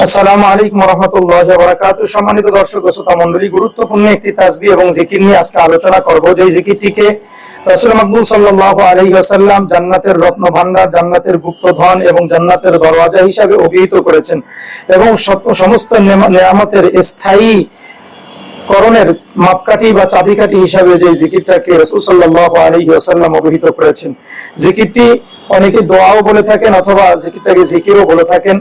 আসসালামু আলাইকুম রহমতুল্লাহ বারাকাত সম্মানিত দর্শক শ্রোতা মণ্ডলী, গুরুত্বপূর্ণ একটি তাসবি এবং জিকির নিয়ে আজকে আলোচনা করব। যে জিকিরটিকে রাসূল মাকবুল সাল্লাল্লাহু আলাইহি ওয়াসাল্লাম জান্নাতের রত্ন ভান্ডার জান্নাতের গুপ্তধন এবং জান্নাতের দরওয়াজা হিসাবে অভিহিত করেছেন এবং সত- সমস্ত নিয়ামতের স্থায়ী করণের মাপকাঠি বা চাবিকাঠি হিসাবে যে জিকিরটাকে রসুল সাল্লাল্লাহু আলাইহি ওয়াসাল্লাম অভিহিত করেছেন। জিকিরটি অনেকে দোয়াও বলে থাকেন অথবা জিকিরটাকে জিকিরও বলে থাকেন।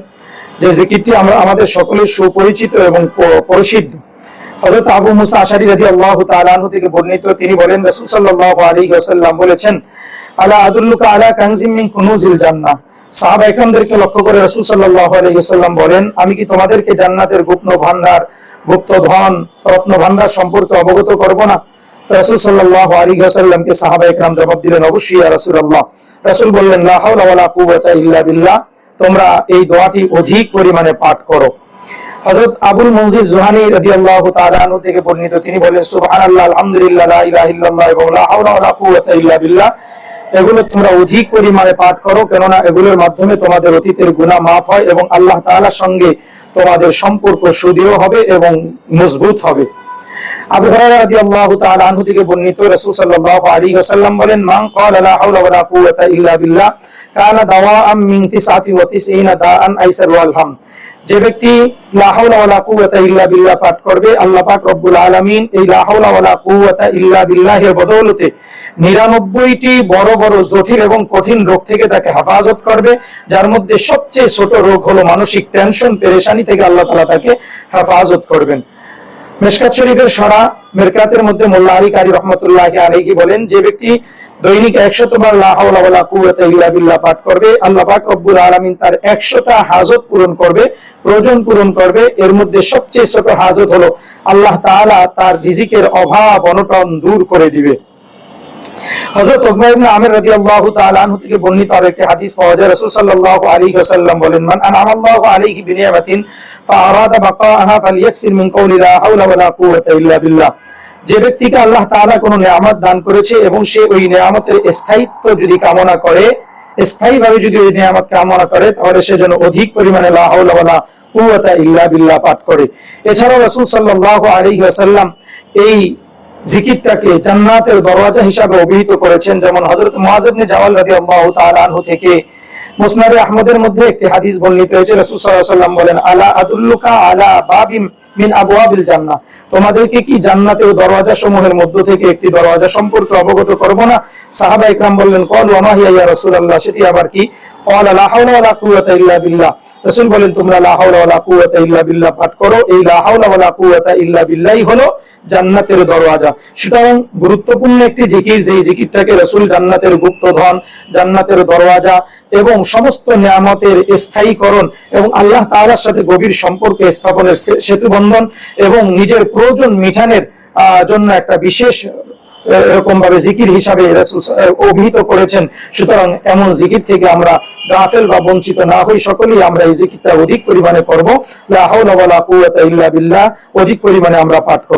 যে জিকিরটি আমরা আমাদের সকলের সুপরিচিত এবং প্রসিদ্ধ। হযরত আবু মুসা আশারি রাদিয়াল্লাহু তাআলা আনহু থেকে বর্ণিত, তিনি বলেন, রাসূল সাল্লাল্লাহু আলাইহি ওয়াসাল্লাম বলেছেন, আলা আদুল্লুকা আলা কানজিম মিন কুনুজিল জান্নাহ। সাহাবা একরামদেরকে লক্ষ্য করে রাসূল সাল্লাল্লাহু আলাইহি ওয়াসাল্লাম বলেন, আমি কি তোমাদেরকে জান্নাতের গুপ্ত ভান্ডার, গুপ্ত ধন, রত্ন ভান্ডার সম্পর্কে অবগত করব না? রাসূল সাল্লাল্লাহু আলাইহি ওয়াসাল্লামকে সাহাবা একরাম জবাব দিলেন, অবশ্যই ইয়া রাসূলুল্লাহ। রাসূল বললেন, লা হাওলা ওয়ালা কুওয়াতা ইল্লা বিল্লাহ। তোমরা এই দোয়াটি অধিক পরিমাণে পাঠ করো। হযরত আবুল মনজির রাদিয়াল্লাহু তাআলা আনহু থেকে বর্ণিত, তিনি বলেন, সুবহানাল্লাহ, আলহামদুলিল্লাহ, লা ইলাহা ইল্লাল্লাহ লা হাওলা ওয়ালা কুওয়াতা ইল্লা বিল্লাহ। এগুলো তোমরা অধিক পরিমাণে পাঠ করো, কেননা এগুলোর মাধ্যমে তোমাদের অতীতের গুনাহ মাফ হয় এবং আল্লাহ তাআলার সঙ্গে তোমাদের সম্পর্ক সুদৃঢ় হবে এবং মজবুত হবে। আবু হুরায়রা রাদিয়াল্লাহু তাআলা আনহু থেকে বর্ণিত রাসূল সাল্লাল্লাহু আলাইহি ওয়াসাল্লাম বলেন, মান ক্বালা লা হাওলা ওয়ালা কুওয়াতা ইল্লা বিল্লাহ, কানা দাওয়াআম মিন 99 দাআন আইসার ওয়াল হাম। যে ব্যক্তি লা হাওলা ওয়ালা কুওয়াতা ইল্লা বিল্লাহ পাঠ করবে, আল্লাহ পাক রব্বুল আলামিন এই লা হাওলা ওয়ালা কুওয়াতা ইল্লা বিল্লাহের বদৌলতে 99টি বড় বড় জটিল এবং কঠিন রোগ থেকে তাকে হেফাজত করবে, যার মধ্যে সবচেয়ে ছোট রোগ হলো মানসিক টেনশন, পেরেশানি থেকে আল্লাহ তাআলা তাকে হেফাজত করবেন। মেশকাত শরীফের সরা মেরকাতের মধ্যে মোল্লা আলী কারি রহমতুল্লাহ আলহি বলেন, যে ব্যক্তি দৈনিক একশত বার লা হাওলা ওয়ালা কুওয়াতা ইল্লা পাঠ করবে, আল্লাহ পাক রব্বুল আলমিন তার 100টা হাজত পূরণ করবে, প্রয়োজন পূরণ করবে। এর মধ্যে সবচেয়ে ছোট হাজত হলো, আল্লাহ তাআলা তার রিজিকের অভাব, অনটন দূর করে দিবে। ইবনে আমির রাদিয়াল্লাহু তাআলা আনহু থেকে বর্ণিত আর একটি হাদিস পাওয়া যায় রাসূল সাল্লাল্লাহু আলাইহি ওয়াসাল্লাম বলেন, মান আনআমা আল্লাহু আলাইহি বিনিয়ামাতিন, ফাআরাদা বাকাআহা ফালইয়াকসির মিন কওলি হাওলা ওয়ালা কুওয়াতা ইল্লা বিল্লাহ। যে ব্যক্তিকে আল্লাহ তাআলা কোনো নিয়ামত দান করেছে এবং সে ওই নিয়ামতের স্থায়িত্ব যদি কামনা করে, স্থায়ীভাবে যদি ওই নিয়ামত কামনা করে, তাহলে সে যেন অধিক পরিমাণে লা হাওলা ওয়ালা কুওয়াতা ইল্লা বিল্লাহ পাঠ করে। এছাড়াও রাসূল সাল্লাল্লাহু আলাইহি ওয়াসাল্লাম এই জিকিরটাকে জান্নাতের দরওয়াজা হিসাবে অভিহিত করেছেন, যেমন হজরত মহাজবনে জাওয়াল রাদিয়াল্লাহু তাআলা আনহু থেকে। মুসনাদে আহমদের মধ্যে একটি হাদিস বর্ণিত হয়েছে, রসুল সাল্লাহ সাল্লাম বলেন, আলা আদুল্লুকা আলা বাবিম মিন আবওয়াবিল জান্নাহ। তোমাদেরকে কি জান্নাতের দরওয়াজা সমূহের মধ্য থেকে একটি দরওয়াজা সম্পর্কে অবগত করব না? সাহাবা ইকরাম বললেন হিয়া রাসূলুল্লাহ? সেটি আবার কি? লা হাওলা ওয়ালা কুওয়াতা ইল্লা বিল্লাহ। রাসূল বলেন, তোমরা লা হাওলা ওয়ালা কুওয়াতা ইল্লা বিল্লাহ পাঠ করো। এই লা হাওলা ওয়ালা কুওয়াতা ইল্লা বিল্লাহই হলো জান্নাতের দরওয়াজা। সুতরাং গুরুত্বপূর্ণ একটি জিকির, যেই জিকিরটাকে রাসূল জান্নাতের গুপ্তধন জান্নাতের দরওয়াজা এবং সমস্ত নিয়ামতের স্থায়ীকরণ এবং আল্লাহ তাআলার সাথে গভীর সম্পর্ক স্থাপনের সে- বন্ধন এবং নিজের প্রয়োজন মিঠানের জন্য একটা বিশেষ এরকম ভাবে জিকির হিসাবে অভিহিত করেছেন। সুতরাং এমন জিকির থেকে আমরা গাফেল বা বঞ্চিত না হই। সকলেই আমরা এই জিকিরটা অধিক পরিমাণে করব। লাহ ইল্লা বিল্লাহ। অধিক পরিমাণে আমরা পাঠ করব।